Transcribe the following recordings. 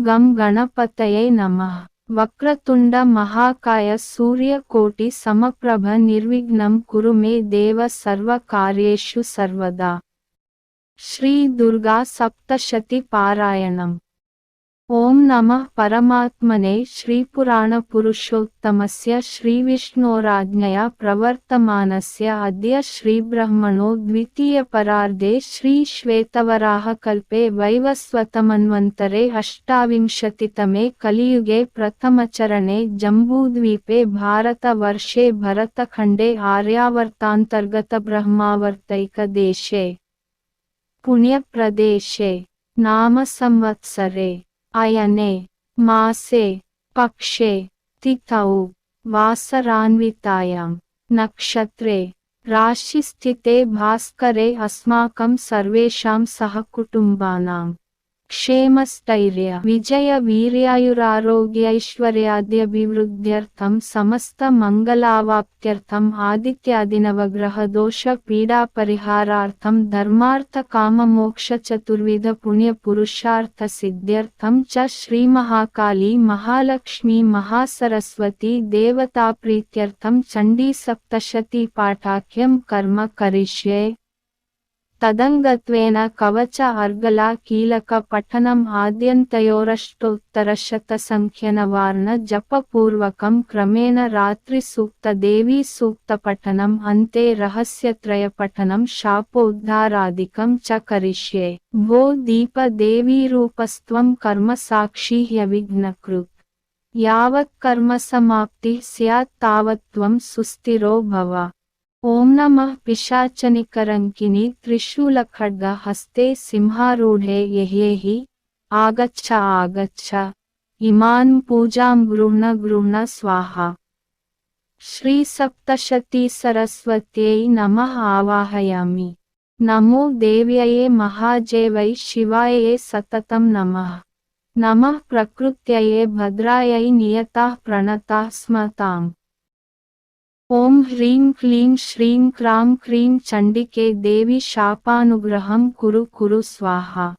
गम गणपत नम। वक्रतुंड महाकाय सूर्यकोटि समप्रभ निर्विघ्न कुर मे देव सर्वकार्येषु सर्वदा। श्रीदुर्गा सप्तशति पारायणम्। ॐ नम परमात्मने श्रीपुराणपुरुषोत्तमस्य श्रीविष्णोराज्ञया प्रवर्तमानस्य अद्य श्रीब्रह्मणो द्वितीयपरार्धे श्रीश्वेतवराहकल्पे वैवस्वतमन्वन्तरे अष्टाविंशतितमे कलियुगे प्रथमचरणे जम्बूद्वीपे भारतवर्षे भरतखण्डे आर्यावर्तान्तर्गतब्रह्मावर्तैकदेशे पुण्यप्रदेशे नाम संवत्सरे अयने मासे पक्षे तिथौ वासरान्वितायां नक्षत्रे राशिस्थिते भास्करे अस्माकं सर्वेषां सहकुटुम्बानाम् క్షేమస్థైర్య విజయ వీర్యాయురారోగ్యైశ్వర్యాద్యభివృద్ధ్యర్థం సమస్త మంగళావాప్త్యర్థం ఆదిత్యాదినవగ్రహ దోష పీడా పరిహారార్థం ధర్మార్థ కామమోక్ష చతుర్విధ పుణ్య పురుషార్థ సిద్ధ్యర్థం చ శ్రీ మహాలక్ష్మి మహాసరస్వతి దేవతాప్రీత్యర్థం చండీ సప్తశతి పాఠాఖ్యం కర్మ కరిష్యే. తదంగత్వేన కవచ అర్గలా కీలక పఠనం ఆద్యంతయోరష్టోత్తరశతసంఖ్యన వార్ణ జపపూర్వకం క్రమేణ రాత్రి సూక్త దేవీ సూక్త పఠనం అంతే రహస్యత్రయ పఠనం శాపోద్ధారాదికం చ కరిష్యే. భో దీప దేవీరూపస్త్వం కర్మ సాక్షి హ్యవిఘ్నకృత్ యావత్ కర్మ సమాప్తి స్యాత్ తావత్వం సుస్థిరో భవ. ॐ नमः पिशाचनिकरङ्किनि त्रिशूलखड्ग हस्ते सिंहारूढे यह्येहि आगच्छ आगच्छ, इमान् पूजां गृह्ण गृह्ण स्वाहा। श्रीसप्तशतीसरस्वत्यै नमः आवाहयामि। नमो देव्यये महाजेवै शिवायै सततं नमः नमः प्रकृत्यै भद्रायै नियताः प्रणताः स्मताम्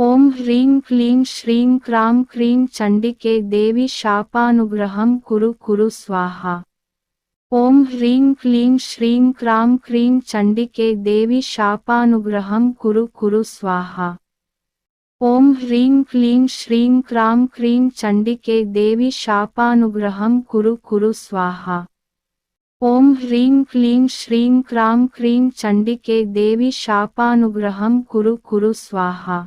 ॐ ह्रीं क्लीं श्रीं क्रां क्रीं चण्डिके देवी शापानुग्रहं कुरु कुरु स्वाहा। ॐ ह्रीं क्लीं श्रीं क्रां क्रीं चण्डिके देवी शापानुग्रहं कुरु कुरु स्वाहा। ॐ ह्रीं क्लीं श्रीं क्रां क्रीं चण्डिके देवी शापानुग्रहं कुरु कुरु स्वाहा। ह्रीं क्लीं श्रीं क्रां क्रीं चण्डिके देवी शापानुग्रहं कुरु कुरु स्वाहा।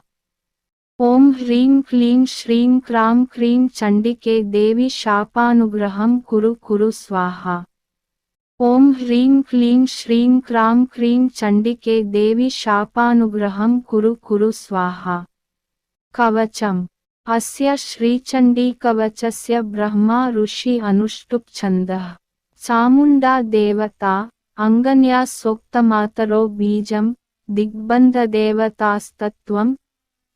ॐ ह्रीं क्लीं श्रीं क्रां क्रीं चण्डिके देवी शापानुग्रहं कुरु कुरु स्वाहा। ॐ ह्रीं क्लीं श्रीं क्रां क्रीं चण्डिके देवी शापानुग्रहं कुरु कुरु स्वाहा। ह्रीं क्लीं श्रीं क्रां क्रीं चण्डिके देवी शापानुग्रहं कुरु कुरु स्वाहा कवचम् अस्य श्रीचण्डीकवचस्य ब्रह्मा ऋषि अनुष्टुप् छन्दः चामुण्डा देवता अङ्गन्या सोक्तमातरो बीजं दिग्बन्धदेवतास्तत्त्वं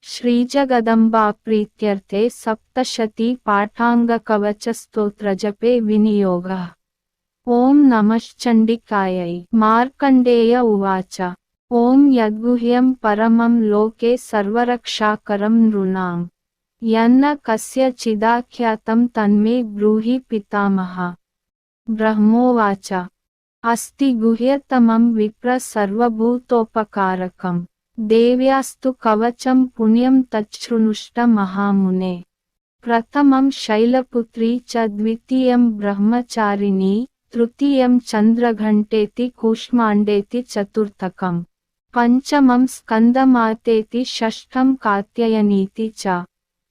श्रीजगदम्बाप्रीत्यर्थे सप्तशती पाठाङ्गकवचस्तोत्रजपे विनियोगः। ॐ नमश्चण्डिकायै मार्कण्डेय उवाच। ॐ यद्गुह्यं परमं लोके सर्वरक्षाकरं नृणाम्। यन्न कस्यचिदाख्यातं तन्मे ब्रूहि पितामहा। బ్రహ్మోవాచ. అస్తి గుహ్యతమం విప్ర సర్వభూతోపకారకం. దేవ్యాస్తు కవచం పుణ్యం తచ్ఛృణుష్ట మహామునే. ప్రథమం శైలపుత్రీ చ ద్వితీయం బ్రహ్మచారిణి తృతీయం చంద్రఘంటేతి కూష్మాండేతి చతుర్థకం. పంచమం స్కందమాతేతి షష్ఠం కాత్యయనీతి చ.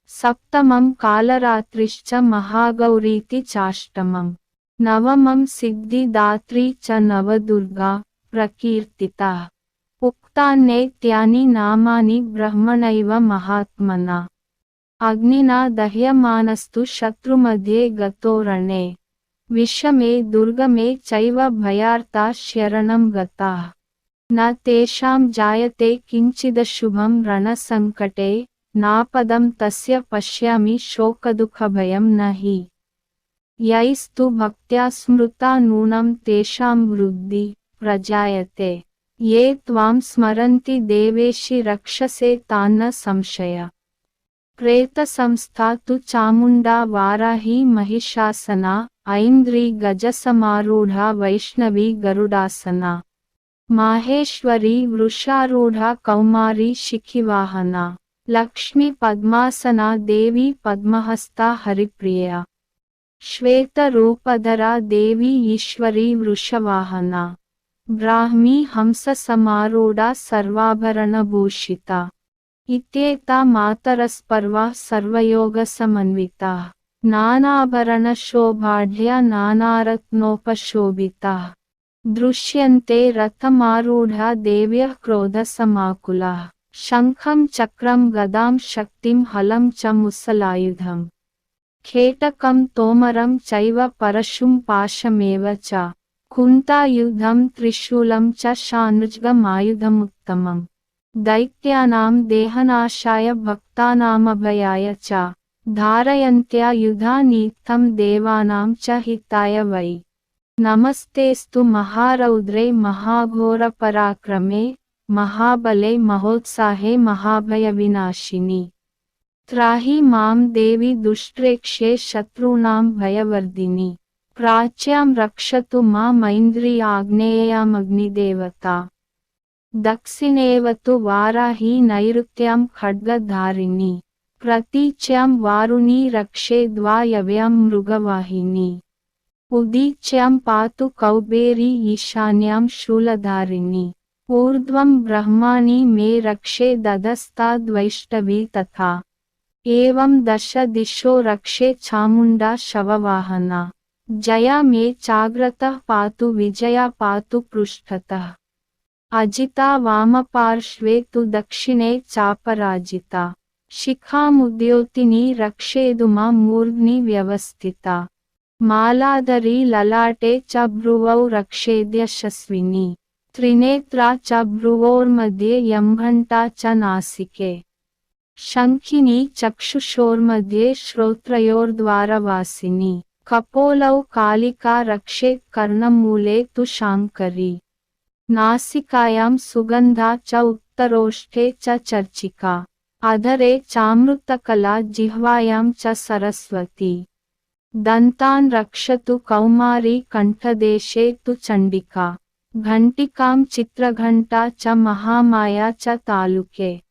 సప్తమం కాలరాత్రిశ్చ మహాగౌరీతి చాష్టమం. नवमं सिद्धिदात्री च नवदुर्गा प्रकीर्तिता। उक्तान्येत्यानि नामानि ब्रह्मणैव महात्मना। अग्निना दह्यमानस्तु शत्रुमध्ये गतो रणे। विषमे दुर्गमे चैव भयार्ता शरणं गताः। न तेषां जायते किञ्चिदशुभं रणसङ्कटे। नापदं तस्य पश्यामि शोकदुःखभयं न हि यैस्तु भक्त्या स्मृता नूनं तेषां वृद्धि प्रजायते। ये त्वां स्मरन्ति देवेशि रक्षसे तान्न संशय। प्रेतसंस्था तु चामुण्डा वाराही महिषासना, ऐन्द्री गजसमारूढा वैष्णवी गरुडासना। माहेश्वरी वृषारूढा कौमारी शिखिवाहना। लक्ष्मी पद्मासना देवी पद्महस्ता हरिप्रिया। श्वेतरूपधरा देवी ईश्वरी वृषवाहना। ब्राह्मी हंससमारूढा सर्वाभरणभूषिता। इत्येता मातरस्पर्वा सर्वयोगसमन्विता। नानाभरणशोभाढ्या नानारत्नोपशोभिता। दृश्यन्ते रथमारूढा देव्यः क्रोधसमाकुलाः। शङ्खं चक्रं गदां शक्तिं हलं च मुसलायुधम्। खेटकं तोमरं चैव परशुं पाशमेव च। कुन्तायुधं त्रिशूलं च शानुज्गमायुधमुत्तमम्। दैत्यानां देहनाशाय भक्तानामभयाय च। धारयन्त्यायुधानीत्थं देवानां च हिताय वै। नमस्तेस्तु महारौद्रे महाघोरपराक्रमे, महाबले, महोत्साहे, महाभयविनाशिनि। त्राहि माँ देवि दुष्ट्रेक्ष्ये शत्रूणां भयवर्धिनि। प्राच्यां रक्षतु मामैन्द्रियाग्नेयामग्निदेवता दक्षिणेव तु वाराही नैऋत्यां खड्गधारिणी। प्रतीच्यां वारुणी रक्षे रक्षेद्वायव्यां मृगवाहिनी। उदीच्यां पातु कौबेरी ईशान्यां शूलधारिणी। ऊर्ध्वं ब्रह्माणि मे रक्षे दधस्ताद्वैष्टवी तथा। एवं दश दिशो रक्षे चामुण्डा शववाहना। जया मे चाग्रतः पातु विजया पातु पृष्ठतः। अजिता वामपार्श्वे तु दक्षिणे चापराजिता। शिखामुद्योतिनी रक्षेदु मां मूर्ध्नि व्यवस्थिता। मालाधरी ललाटे च भ्रुवौ रक्षेद्यशस्विनी त्रिनेत्रा च भ्रुवोर्मध्ये यम्घण्टा च नासिके शङ्खिनी चक्षुषोर्मध्ये श्रोत्रयोर्द्वारवासिनी। कपोलौ कालिका रक्षेत् कर्णमूले तु शाङ्करी। नासिकायां सुगन्धा च उत्तरोष्ठे च चर्चिका। अधरे चामृतकला जिह्वायां च सरस्वती। दन्तान् रक्षतु कौमारी कण्ठदेशे तु चण्डिका। घण्टिकां चित्रघण्टा च महामाया च तालुके।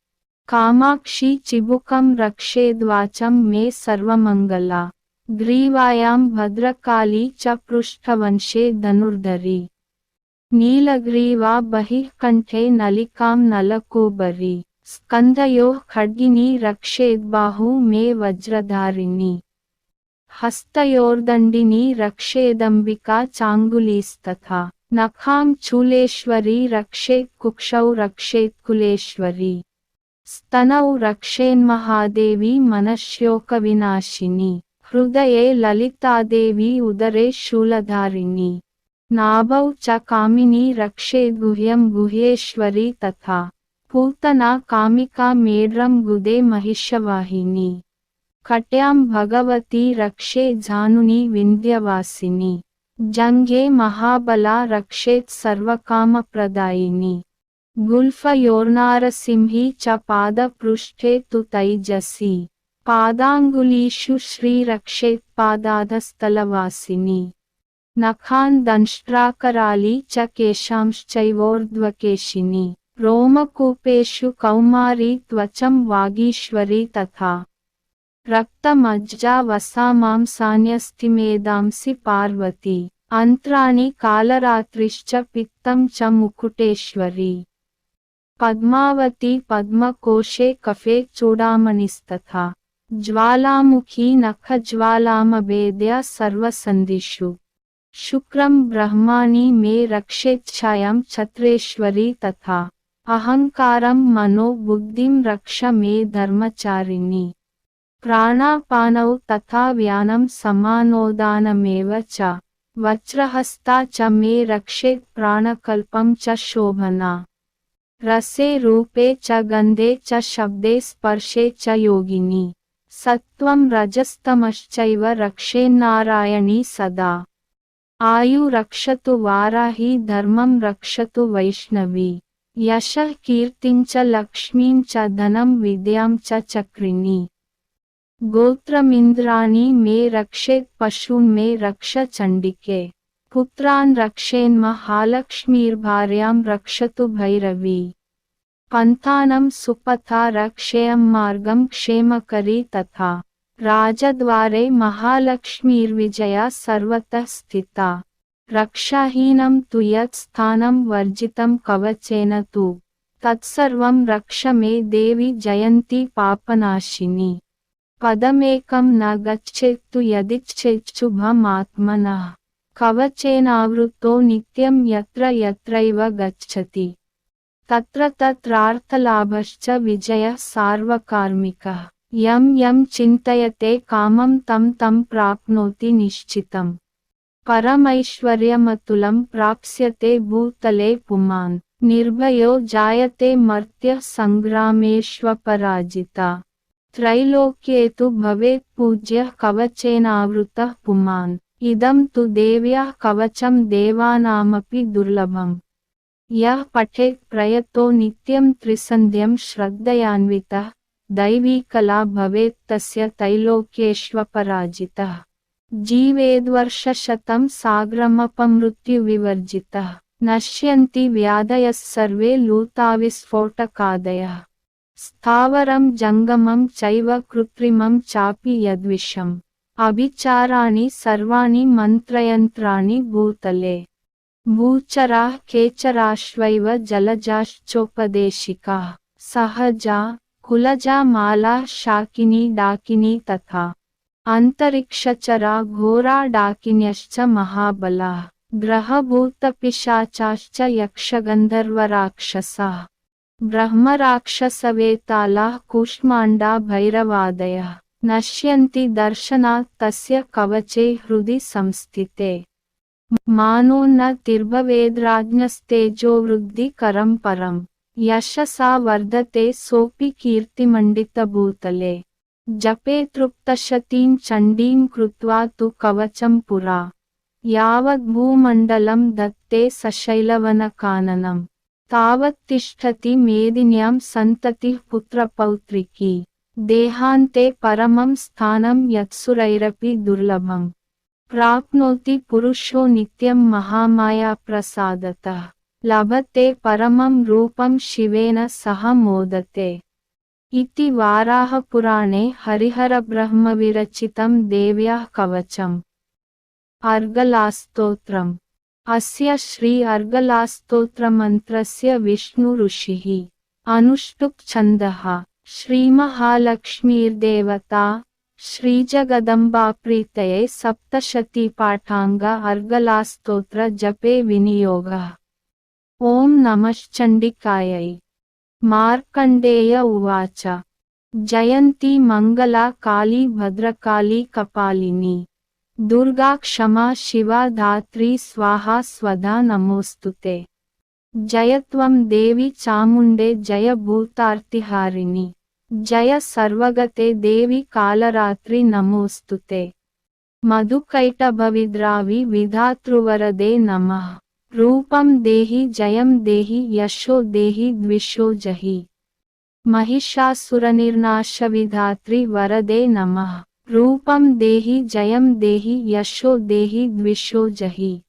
कामाक्षी चिबुकं रक्षेद्वाचं मे सर्वमङ्गला ग्रीवायां भद्रकाली च पृष्ठवंशे धनुर्धरी। नीलग्रीवा बहिः कण्ठे नलिकां नलकूबरी। स्कन्धयोः खड्गिनी रक्षेद्बाहु मे वज्रधारिणी। हस्तयोर्दण्डिनी रक्षेदम्बिका चाङ्गुलीस्तथा। नखां चूलेश्वरी रक्षेत् कुक्षौ रक्षेत् कुलेश्वरी। स्तनौ रक्षेन्महादेवी हृदये ललितादेवी उदरे शूलधारिणी, नाभौ च कामिनी रक्षेद्गुह्यं गुह्येश्वरी तथा, पूतना कामिका मेढ्रं गुदे महिषवाहिनी, कट्यां भगवती रक्षे जानुनी विन्ध्यवासिनी, जङ्घे महाबला रक्षेत् सर्वकामप्रदायिनी। गुल्फयोर्नारसिंही च पादपृष्ठे तु तैजसी। पादाङ्गुलीषु श्रीरक्षेत् पादाधस्थलवासिनी। नखान् दंष्ट्राकराली च केशांश्चैवोर्ध्वकेशिनी। रोमकूपेषु कौमारी त्वचं वागीश्वरी तथा। रक्तमज्जा वसामांसान्यस्तिमेदांसि पार्वती। अन्त्राणि कालरात्रिश्च पित्तं च मुकुटेश्वरी। पद्मावती पद्मकोशे कफे चूडामणिस्तथा। ज्वालामुखी नखज्वालामभेद्या सर्वसन्धिषु। शुक्रं ब्रह्माणि मे रक्षेच्छायां छत्रेश्वरी तथा। अहङ्कारं मनो बुद्धिं रक्ष मे धर्मचारिणी। प्राणापानौ तथा व्यानं समानोदानमेव वज्रहस्ता च मे रक्षेत् प्राणकल्पं च शोभना। रसे रूपे च गन्धे च शब्दे स्पर्शे च योगिनी। सत्त्वं रजस्तमश्चैव रक्षेन्नारायणी सदा। आयु रक्षतु वाराही धर्मं रक्षतु वैष्णवी। यशः कीर्तिं च लक्ष्मीं च धनं विद्यां च चक्रिणी। गोत्रमिन्द्राणि मे रक्षेत् पशून् मे रक्ष चण्डिके। पुत्रान् रक्षेन्महालक्ष्मीर्भार्यां रक्षतु भैरवी। पन्थानं सुपथा रक्षेयं मार्गं क्षेमकरी तथा। राजद्वारे महालक्ष्मीर्विजया सर्वतः स्थिता। रक्षाहीनं तु यत् स्थानं वर्जितं कवचेन तु। तत्सर्वं रक्ष मे देवि जयन्ती पापनाशिनी। पदमेकं न गच्छेत्तु यदिच्छेच्छुभमात्मनः कवचेनावृतो नित्यं यत्र यत्रैव गच्छति। तत्र तत्रार्थलाभश्च विजयः सार्वकार्मिकः। यं यं चिन्तयते कामं तं तं प्राप्नोति निश्चितम्। परमैश्वर्यमतुलं प्राप्स्यते भूतले पुमान्। निर्भयो जायते मर्त्यः सङ्ग्रामेष्वपराजिता। त्रैलोक्ये तु भवेत् पूज्यः कवचेनावृतः पुमान्। इदं तु देव्याः कवचं देवानामपि दुर्लभम्। यः पठेत् प्रयतो नित्यं त्रिसन्ध्यं श्रद्धयान्वितः, दैवीकला भवेत् तस्य तैलोक्येष्वपराजितः। जीवेद्वर्षशतं साग्रमपमृत्युविवर्जितः। नश्यन्ति व्याधयः सर्वे लूताविस्फोटकादयः। स्थावरं जङ्गमं चैव कृत्रिमं चापि यद्विषम्। अभिचाराणि सर्वाणि मन्त्रयन्त्राणि भूतले। भूचराः केचराश्वैव जलजाश्चोपदेशिकाः। सहजा, कुलजा, माला, शाकिनी, डाकिनी तथा अन्तरिक्षचरा, घोरा, डाकिन्यश्च महाबलाः। ग्रहभूतपिशाचाश्च यक्षगन्धर्वराक्षसाः। ब्रह्मराक्षसवेतालाः कूष्माण्डा भैरवादयः। नश्यन्ति दर्शनात् तस्य कवचे हृदि संस्थिते मानोन्नतिर्भवेद्राज्ञस्तेजोवृद्धिकरं परम् यशसा वर्धते सोऽपि कीर्तिमण्डितभूतले जपे तृप्तशतीं चण्डीं कृत्वा तु कवचं पुरा यावद्भूमण्डलं दत्ते सशैलवनकाननं तावत्तिष्ठति मेदिन्यां सन्ततिः पुत्रपौत्रिकी देहान्ते परमं स्थानं यत्सुरैरपि दुर्लभम् प्राप्नोति पुरुषो नित्यं महामायाप्रसादतः लभते परमं रूपं शिवेन सह मोदते इति वाराहपुराणे हरिहरब्रह्मविरचितं देव्याः कवचम् अर्गलास्तोत्रम् अस्य श्री अर्गलास्तोत्रमन्त्रस्य विष्णुऋषिः अनुष्टुप् छन्दः श्रीमहालक्ष्मीर्देवता, श्रीजगदम्बाप्रीतये सप्तशतीपाठाङ्ग अर्गलास्तोत्र जपे विनियोगः। ॐ नमश्चण्डिकायै मार्कण्डेय उवाच। जयन्ती मङ्गला काली भद्रकाली कपालिनी। दुर्गा क्षमा शिवा धात्री स्वाहा स्वधा नमोऽस्तु ते जय देवि चामुण्डे जय भूतार्तिहारिणि। जय सर्वगते देवि कालरात्रि नमोस्तुते मधुकैटभविद्रावि विधातृवरदे नमः। रूपं देहि, जयं देहि, यशो देहि, द्विषो जहि। महिषासुरनिर्नाशविधात्रि वरदे नमः। रूपं देहि, जयं देहि, यशो देहि, द्विषो जहि।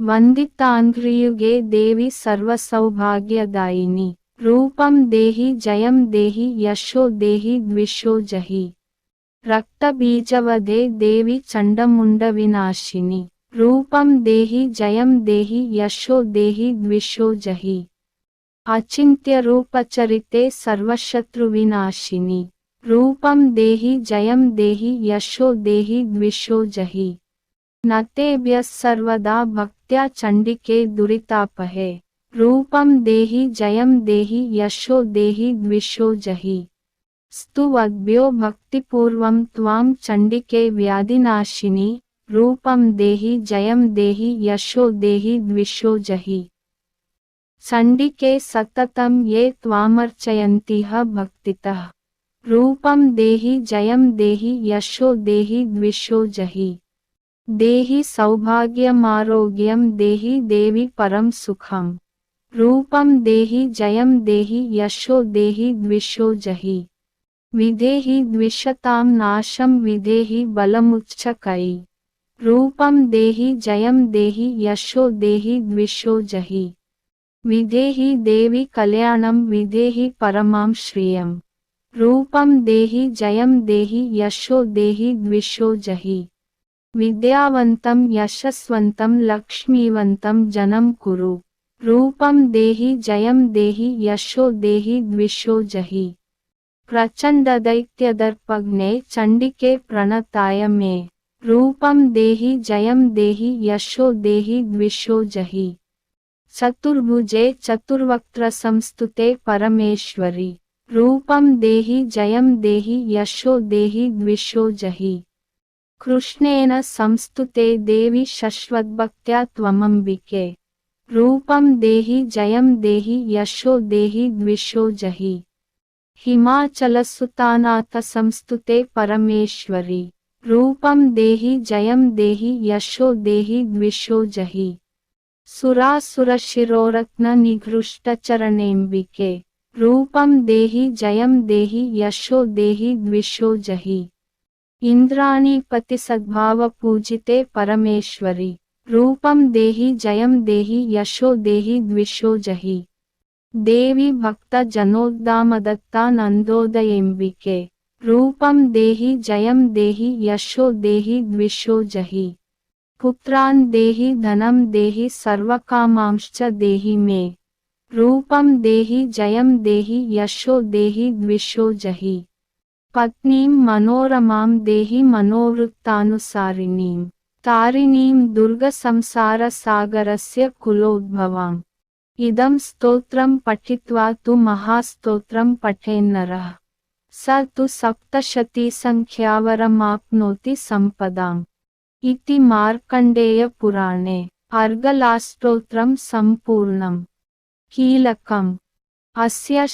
वन्दिताङ्घ्रियुगे देवि सर्वसौभाग्यदायिनि। रूपं देहि जयं देहि यशो देहि द्विषो जहि रक्तबीजवदे देवि चण्डमुण्डविनाशिनि रूपं देहि जयं देहि यशो देहि द्विषो जहि अचिन्त्यरूपचरिते सर्वशत्रुविनाशिनि रूपं देहि जयं देहि यशो देहि द्विषो जहि न तेभ्यः सर्वदा भक्त्या चण्डिके दुरितापहे रूपं देहि, जयं देहि, यशो देहि, द्विषो जहि। स्तुवद्भ्यो भक्तिपूर्वं त्वां चण्डिके व्याधिनाशिनि, रूपं देहि, जयं देहि, यशो देहि, द्विषो जहि। चण्डिके सततं ये त्वामर्चयन्तिह भक्तितः। रूपं देहि, जयं देहि, यशो देहि, द्विषो जहि। देहि सौभाग्यमारोग्यं, देहि देवि परं सुखम्। रूपम देहि जयम देहि यशो देहि द्विशो जहि विधेहि द्विषतां नाशं विधेहि बलमुच्छकै रूपम देहि जयम देहि यशो देहि द्विशो जहि विदेहि देवि कल्याणम विदेहि परमां श्रियम् रूपम देहि जयम देहि यशो देहि द्विशो जहि विद्यावंतम यशस्वंतम लक्ष्मीवंतम जनम कुरु रूपम देहि जयम देहि यशो देहि द्विशो जहि। प्रचण्डदैत्यदर्पग्ने चण्डिके प्रणताय मे। रूपम देहि जयम देहि यशो देहि द्विशो जहि। चतुर्भुजे चतुर्वक्त्रसंस्तुते परमेश्वरी। रूपम देहि जयम देहि यशो देहि द्विशो जहि। कृष्णेन संस्तुते देवि शश्वद्भक्त्या त्वमंबिके रूपम देहि जयम देहि यशो देहि द्विशो जहि। हिमाचलसुतानाथसंस्तुते परमेश्वरी। रूपम देहि जयम देहि यशो देहि द्विशो जहि। सुरासुरशिरोरत्ननिघृष्टचरणेऽम्बिके रूपम देहि जयम देहि यशो देहि द्विशो जहि। इन्द्राणीपतिसद्भावपूजिते परमेश्वरी। रूपम देहि जयम देहि यशो देहि द्विशो जहि देवी भक्तजनोद्दामदत्तानन्दोदयेऽम्बिके रूपम देहि जयम देहि यशो देहि द्विशो जहि पुत्रान देहि धनम देहि सर्वकामांश्च देहि मे रूपम देहि जयम देहि यशो देहि द्विशो जहि पत्नीम मनोरमाम देहि मनोवृत्तानुसारिणीम तारिणीं दुर्गसंसारसागरस्य कुलोद्भवाम् इदं स्तोत्रं तो तु पठे नर स तु सप्तशतीसङ्ख्यावरमाप्नोति संपदा इति मार्कण्डेयपुराणे। संपूर्ण सम्पूर्णम्। कीलकम्। अस्य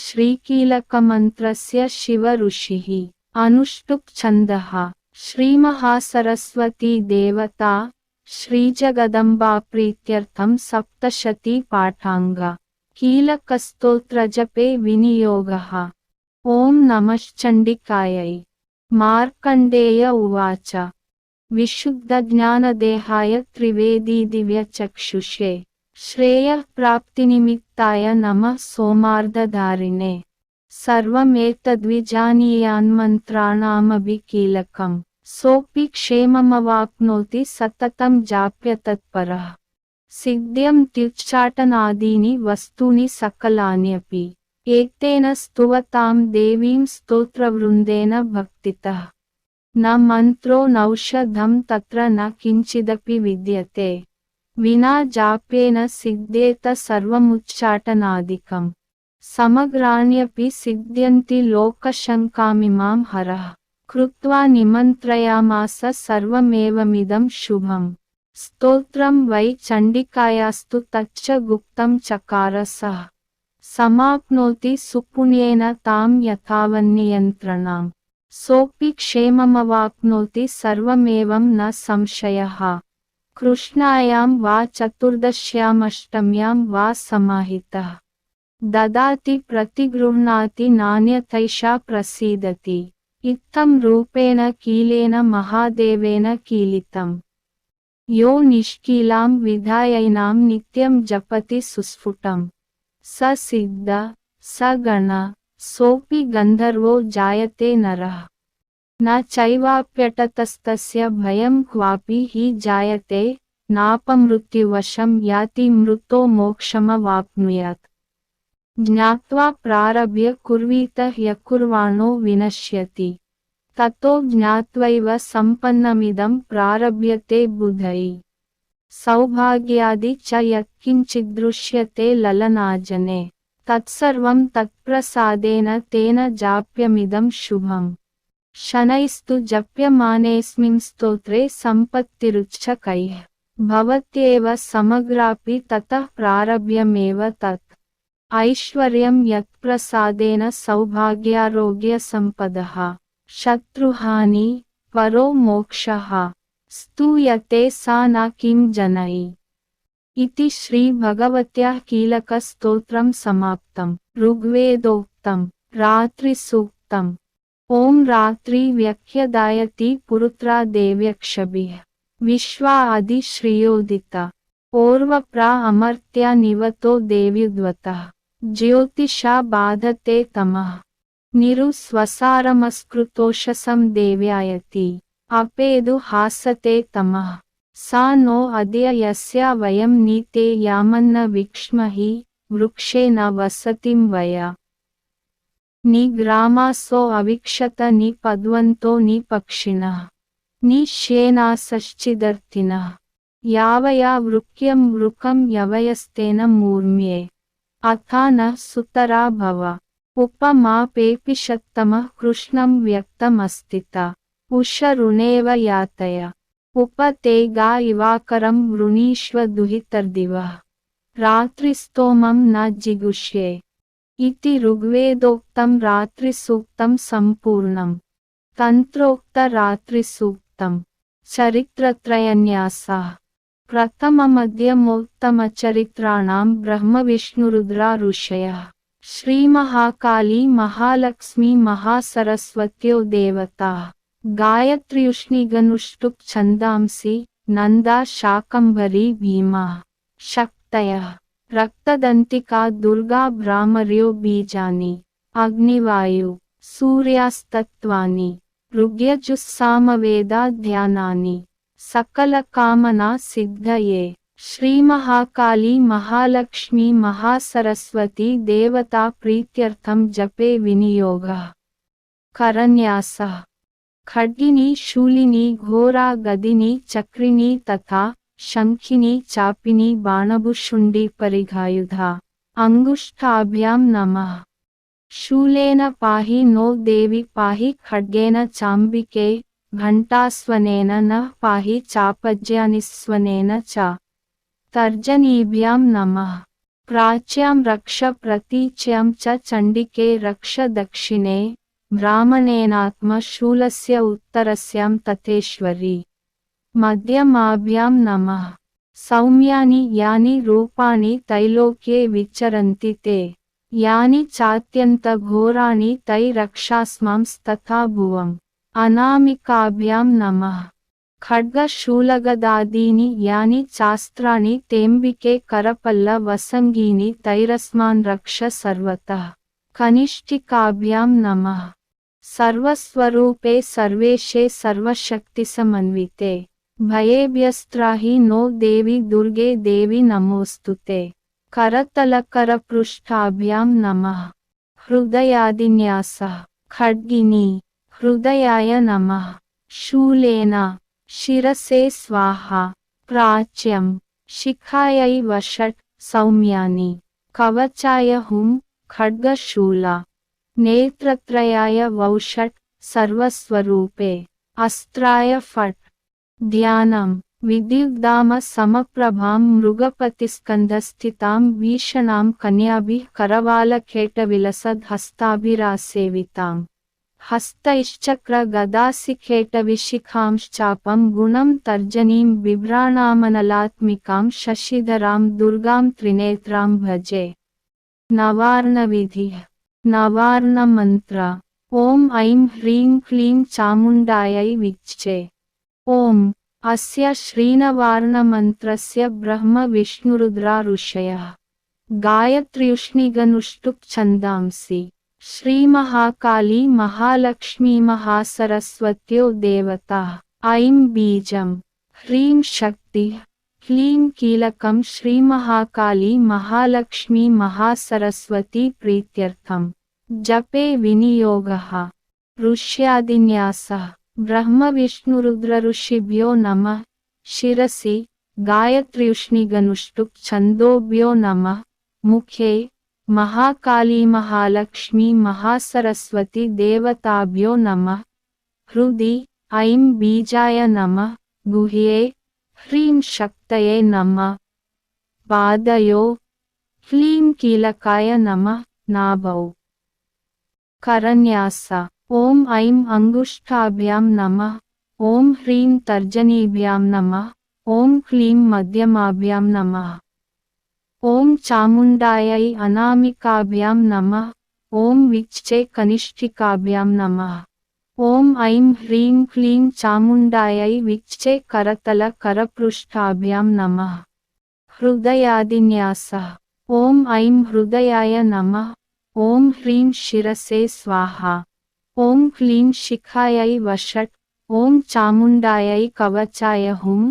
शिव ऋषि अनुष्टुप्छन्दः श्रीमहासरस्वती देवता श्रीजगदम्बा प्रीत्यर्थं सप्तशती पाठाङ्गा कीलकस्तोत्रजपे विनियोगः ॐ नमश्चण्डिकायै मार्कण्डेय उवाच विशुद्धज्ञानदेहाय त्रिवेदी दिव्यचक्षुषे श्रेयः प्राप्तिनिमित्ताय नमः सोमार्धधारिणे सर्वमेतद्विजानीयान्मन्त्राणामपि कीलकम् सोऽपि क्षेममवाप्नोति सततं जाप्य तत्परः। सिद्ध्यं त्युच्चाटनादीनि वस्तूनि सकलान्यपि। एतेन स्तुवतां देवीं स्तोत्रवृन्देन भक्तितः। न मन्त्रो नौषधं तत्र न किञ्चिदपि विद्यते। विना जाप्येन सिद्धेत सर्वमुच्चाटनादिकम्। समग्राण्यपि सिद्ध्यन्ति लोकशङ्कामिमां हरः। कृत्वा निमन्त्रयामास सर्वमेवमिदं शुभम्। स्तोत्रं वै चण्डिकायास्तु तच्च गुप्तं चकारसः। समाप्नोति सुपुण्येन तां यथावन्नियन्त्रणां सोऽपि क्षेममवाप्नोति सर्वमेवं न संशयः। कृष्णायां वा चतुर्दश्यामष्टम्यां वा समाहितः। ददाति प्रतिगृह्णाति नान्यथैषा प्रसीदति। इत्थं रूपेण कीलेन महादेवेन कीलितम् यो निष्कीलां विधायैनां नित्यं जपति सुस्फुटम् स सिद्ध, स गण, सोऽपि गन्धर्वो जायते नरः। न चैवाप्यटतस्तस्य भयं क्वापि हि जायते। नापमृत्युवशं याति मृतो मोक्षमवाप्नुयात्। ज्ञात्वा प्रारभ्य कुर्वीत ह्यकुर्वाणो विनश्यति ततो ज्ञात्वैव सम्पन्नमिदं प्रारभ्यते बुधै सौभाग्यादि च यत्किञ्चिदृश्यते ललनाजने तत्सर्वं तत्प्रसादेन तेन जाप्यमिदं शुभम् शनैस्तु जप्यमानेऽस्मिन् स्तोत्रे सम्पत्तिरुच्चकैः भवत्येव समग्रापि ततः प्रारभ्यमेव तत् ऐश्वर्यं यत्प्रसादेन सौभाग्यारोग्यसम्पदः। शत्रुहानि, परो मोक्षः। स्तूयते सा न किं जनै इति श्रीभगवत्याः कीलकस्तोत्रं समाप्तं। ऋग्वेदोक्तं। रात्रिसूक्तम् ॐ रात्रि व्यख्यदायति पुरुत्रा देव्यक्षभिः विश्वा अधिश्रियोदिता ओर्वप्रा अमर्त्या निवतो देव्युद्वतः। జ్యోతిషా బాధతే తమ నిరు స్వసారమస్కృతోషసం దేవ్యాయతి అపేదు హాసతే తమ సా నో అద్య యస్య వయం నీతే యామన్న విక్ష్మహి వృక్షేణ వసతిం వయ నీ గ్రామాసో అవిక్షత నీ పద్వంతో నీ పక్షిణ నీ శ్యేనాసశ్చిదర్తిన యావయా వృక్యం వృకం యవయస్తేన మూర్మ్యే अथा न सुतरा भव। उपमापेपिषत्तमः कृष्णं व्यक्तमस्तिता उषरुणेव यातय। उप ते गा इवाकरं वृणीष्व दुहितर्दिवः। रात्रिस्तोमं न जिगुष्ये। इति ऋग्वेदोक्तं रात्रिसूक्तं सम्पूर्णम् तन्त्रोक्तरात्रिसूक्तं। चरित्रत्रयन्यासः प्रथममध्यमोत्तमचरित्राणां ब्रह्मविष्णुरुद्रा ऋषयः श्रीमहाकाली महालक्ष्मी महासरस्वत्यो देवताः गायत्र्युष्णिगनुष्टुप् छन्दांसि नन्दा शाकम्भरी भीमा। शक्तयः। रक्तदन्तिका दुर्गा भ्रामर्यो बीजानि। अग्निवायु। सूर्यास्तत्त्वानि। सकलकामना सिद्धये श्रीमहाकाली महालक्ष्मी महासरस्वती देवता प्रीत्यर्थं जपे विनियोगः। करन्यासः। खड्गिनी, शूलिनी, घोरा, गदिनी, चक्रिणी तथा शङ्खिनी, चापिनी बाणभुशुण्डी परिघायुधा। अङ्गुष्ठाभ्यां नमः। शूलेन पाहि नो देवि पाहि खड्गेन चाम्बिके घण्टास्वनेन न पाहि चापज्यानिस्वनेन च। तर्जनीभ्यां नमः। प्राच्यां रक्ष प्रतीच्यां च रक्ष दक्षिणे। ब्राह्मणेनात्मशूलस्य उत्तरस्यां तथेश्वरी। मध्यमाभ्यां नमः। सौम्यानि यानि रूपाणि तैलोक्ये विचरन्ति ते। यानि चात्यन्तघोराणि तै रक्षास्मांस्तथा भुवम्। अनामिकाभ्यां नमः खड्गशूलगदादीनि यानि चास्त्राणि तेऽम्बिके करपल्लवसङ्गीनि तैरस्मान् रक्ष सर्वतः कनिष्ठिकाभ्यां नमः सर्वस्वरूपे सर्वेशे सर्वशक्तिसमन्विते भयेभ्यस्त्राहि नो देवि दुर्गे देवि नमोऽस्तु ते करतलकरपृष्ठाभ्यां नमः हृदयादिन्यासः खड्गिनी हृदयाय नमः। शूलेन, शिरसे स्वाहा। प्राच्यं, शिखायै वषट् सौम्यानि। कवचाय हुं, खड्गशूला। नेत्रत्रयाय वौषट् सर्वस्वरूपे। अस्त्राय फट्। ध्यानं विद्युग्दाम समप्रभां मृगपतिस्कन्धस्थितां भीषणां कन्याभिः करवालखेटविलसद्हस्ताभिरासेविताम् हस्तैश्चक्रगदासिखेटविशिखांश्चापं गुणं तर्जनीं बिभ्राणामनलात्मिकां शशिधरां दुर्गां त्रिनेत्रां भजे। नवार्णविधिः। नवार्णमन्त्र। ॐ ऐं ह्रीं क्लीं चामुण्डायै विच्चे। ॐ। अस्य श्रीनवार्णमन्त्रस्य ब्रह्मविष्णुरुद्रा ऋषयः गायत्र्युष्णिगनुष्टुप् छन्दांसि। श्रीमहाकाली महालक्ष्मी महासरस्वत्यो देवता, ऐं बीजं ह्रीं शक्तिः क्लीं कीलकं श्रीमहाकाली महालक्ष्मी महासरस्वती प्रीत्यर्थं जपे विनियोगः। ऋष्यादिन्यासः। ब्रह्मविष्णुरुद्रऋषिभ्यो नमः। शिरसि गायत्र्युष्णिगनुष्टुप् छन्दोभ्यो नमः। मुखे महाकाली महालक्ष्मी महासरस्वती देवताभ्यो नमः। हृदि ऐं बीजाय नमः। गुह्ये ह्रीं शक्तये नमः। पादयो ह्लीं कीलकाय नमः। नाभौ। करन्यास। ॐ ऐं अङ्गुष्ठाभ्यां नमः। ॐ ह्रीं तर्जनीभ्यां नमः। ॐ क्लीं मध्यमाभ्यां नमः। ओम चामुण्डायै अनामिकाभ्यां नमः ओम विच्चे कनिष्ठिकाभ्यां नमः ओम ऐं ह्रीं क्लीं चामुण्डायै विच्चे करतल करतलकरपृष्ठाभ्यां नमः हृदयादिन्यासः ओम ऐं हृदयाय नमः ओम ह्रीं शिरसे स्वाहा ओम क्लीं शिखायै वषट् ओम चामुण्डायै कवचाय हुं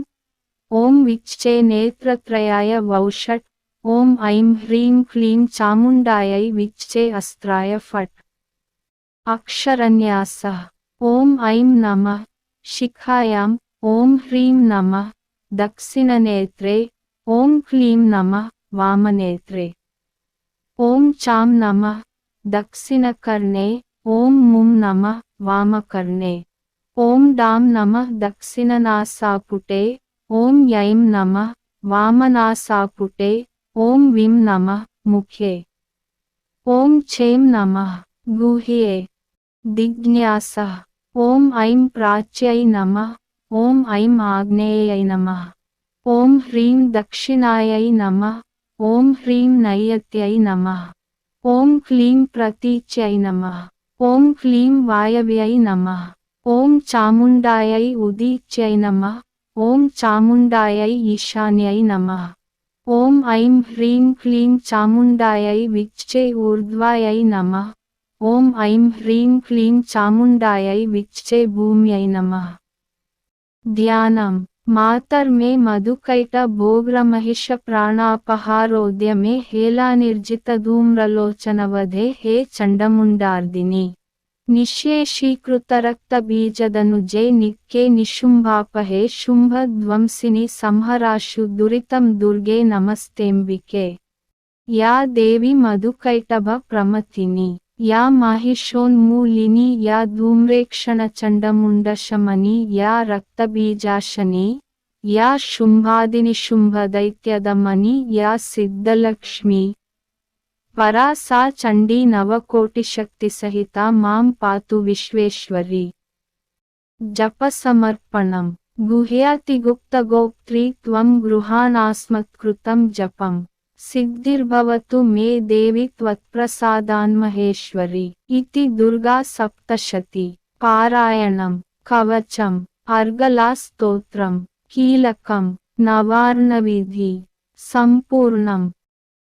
ओम विच्चे नेत्रत्रयाय वौषट् ओम ऐं ह्रीं क्लीं चामुण्डायै विच्चे अस्त्राय फट् अक्षरन्यासः ॐ ऐं नमः शिखायाम् ॐ ह्रीं नमः दक्षिणनेत्रे ॐ क्लीं नमः वामनेत्रे ॐ चां नमः दक्षिणकर्णे ॐ मुं नमः वामकर्णे ॐ डां नमः दक्षिणनासापुटे ॐ यैं नमः वामनासापुटे ओम विं नमः मुखे ओम छेम नमः गुहे दिज्ञास ओम ऐं प्राच्य नमः, ओम ऐं आग्नेय नमः। ॐ ह्रीं दक्षिणाय नमः ओं ह्रीं नैयत नमः। ओं क्लीं प्रतीच्य नमः ओं क्लीं वायव्य नमः। ओं चामुंडाई उदीच्य नमः ॐ चामुण्डायै ईशान्य नमः। ॐ ऐं ह्रीं क्लीं चामुण्डायै विच्चे ऊर्ध्वायै नमः। ॐ ऐं ह्रीं क्लीं चामुण्डायै विच्चे भूम्यै नमः। ध्यानम्। मातर्मे मधुकैटभोग्रमहिषप्राणापहारोद्य मे हेलानिर्जितधूम्रलोचनवधे हे चण्डमुण्डार्दिने। ನಿಶೇಷೀಕೃತ ರಕ್ತ ಬೀಜದನು ಜೇ ನಿಕ್ಕೆ ನಿಶುಂಭಾಪಹೆ ಶುಂಭ ಧ್ವಂಸಿನಿ ಸಂಹರಾಶು ದುರಿತಂ ದುರ್ಗೆ ನಮಸ್ತೆಂಬಿಕೆ. ಯಾ ದೇವಿ ಮಧುಕೈಟಭ ಪ್ರಮತಿನಿ ಯಾ ಮಾಹಿಷೋನ್ಮೂಲಿನಿ ಯಾ ಧೂಮ್ರೇಕ್ಷಣ ಚಂಡಮುಂಡ ಶಮನಿ ಯಾ ರಕ್ತಬೀಜಾಶನಿ. ಯಾ ಶುಂಭಾದಿನಿ ಶುಂಭ ದೈತ್ಯದ ಮನಿ ಯಾ ಸಿದ್ಧಲಕ್ಷ್ಮೀ. परा सा चंडी नवकोटिशक्तिसहिता माँ पातु विश्वेश्वरी जपसमर्पण गुह्यातिगुप्त गोत्री तम गृहास्मत्त जपम सिद्धिर्भवतु मे देवी त्वत्प्रसादान्महेश्वरी इति दुर्गा सप्तशती पारायण कवचम अर्गलास्त्रम कीलकम नवार्णवीधि संपूर्णम